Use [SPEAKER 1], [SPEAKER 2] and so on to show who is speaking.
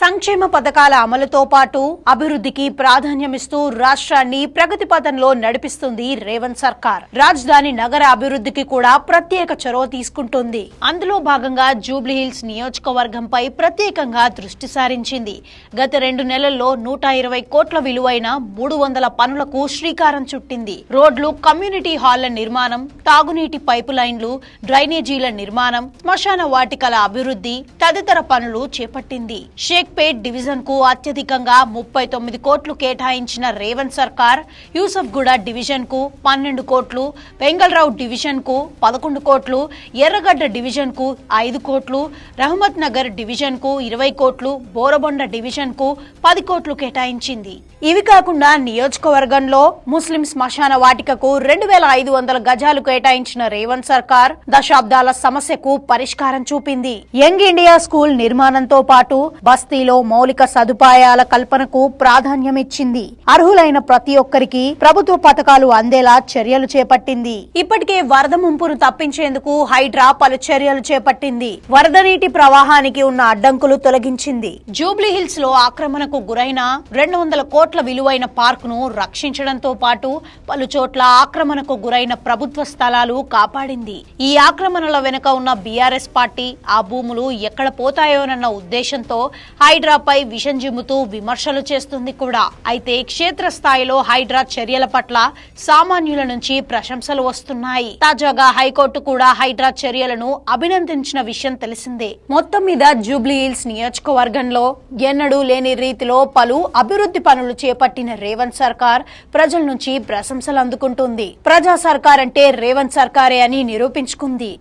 [SPEAKER 1] సంక్షేమ పథకాల అమలుతో పాటు అభివృద్ధికి ప్రాధాన్యమిస్తూ రాష్ట్రాన్ని ప్రగతి పథంలో నడిపిస్తుంది రేవంత్ సర్కార్. రాజధాని నగర అభివృద్ధికి కూడా ప్రత్యేక చొరవ తీసుకుంటుంది. అందులో భాగంగా జూబ్లీహిల్స్ నియోజకవర్గంపై ప్రత్యేకంగా దృష్టి సారించింది. గత రెండు నెలల్లో నూట ఇరవై కోట్ల విలువైన మూడు వందల పనులకు శ్రీకారం చుట్టింది. రోడ్లు కమ్యూనిటీ హాళ్ళ నిర్మాణం తాగునీటి పైపు లైన్లు డ్రైనేజీల నిర్మాణం శ్మశాన వాటికల అభివృద్ధి తదితర పనులు చేపట్టింది. షేక్పేట్ డివిజన్కు అత్యధికంగా ముప్పై తొమ్మిది కోట్లు కేటాయించిన రేవంత్ సర్కార్ యూసఫ్గూడ డివిజన్కు పన్నెండు కోట్లు వెంగళరావు డివిజన్కు పదకొండు కోట్లు ఎర్రగడ్డ డివిజన్కు ఐదు కోట్లు రహమత్ నగర్ డివిజన్కు ఇరవై కోట్లు బోరబొండ డివిజన్కు పది కోట్లు కేటాయించింది. ఇవి కాకుండా నియోజకవర్గంలో ముస్లిం శ్మశాన వాటికకు రెండు వేల ఐదు వందల గజాలు కేటాయించిన రేవంత్ సర్కార్ దశాబ్దాల సమస్యకు పరిష్కారం చూపింది. యంగ్ ఇండియా స్కూల్ నిర్మాణంతో పాటు బస్తీ బస్తీలో మౌలిక సదుపాయాల కల్పనకు ప్రాధాన్యమిచ్చింది. అర్హులైన ప్రతి ఒక్కరికి ప్రభుత్వ పథకాలు అందేలా చర్యలు చేపట్టింది. ఇప్పటికే వరద ముంపును తప్పించేందుకు హైడ్రా పలు చర్యలు చేపట్టింది. వరద నీటి ప్రవాహానికి ఉన్న అడ్డంకులు తొలగించింది. జూబ్లీ హిల్స్లో ఆక్రమణకు గురైన రెండు వందల కోట్ల విలువైన పార్క్ను రక్షించడంతో పాటు పలు చోట్ల ఆక్రమణకు గురైన ప్రభుత్వ స్థలాలు కాపాడింది. ఈ ఆక్రమణల వెనుక ఉన్న బీఆర్ఎస్ పార్టీ ఆ భూములు ఎక్కడ పోతాయోనన్న ఉద్దేశంతో హైడ్రాపై విషం జిమ్ముతూ విమర్శలు చేస్తుంది కూడా. అయితే క్షేత్రస్థాయిలో హైడ్రా చర్యల పట్ల సామాన్యుల నుంచి ప్రశంసలు వస్తున్నాయి. తాజాగా హైకోర్టు కూడా హైడ్రా చర్యలను అభినందించిన విషయం తెలిసిందే. మొత్తం మీద జూబ్లీ హిల్స్ నియోజకవర్గంలో ఎన్నడూ లేని రీతిలో పలు అభివృద్ధి పనులు చేపట్టిన రేవంత్ సర్కార్ ప్రజల నుంచి ప్రశంసలు అందుకుంటుంది. ప్రజా సర్కార్ అంటే రేవంత్ సర్కారే అని నిరూపించుకుంది.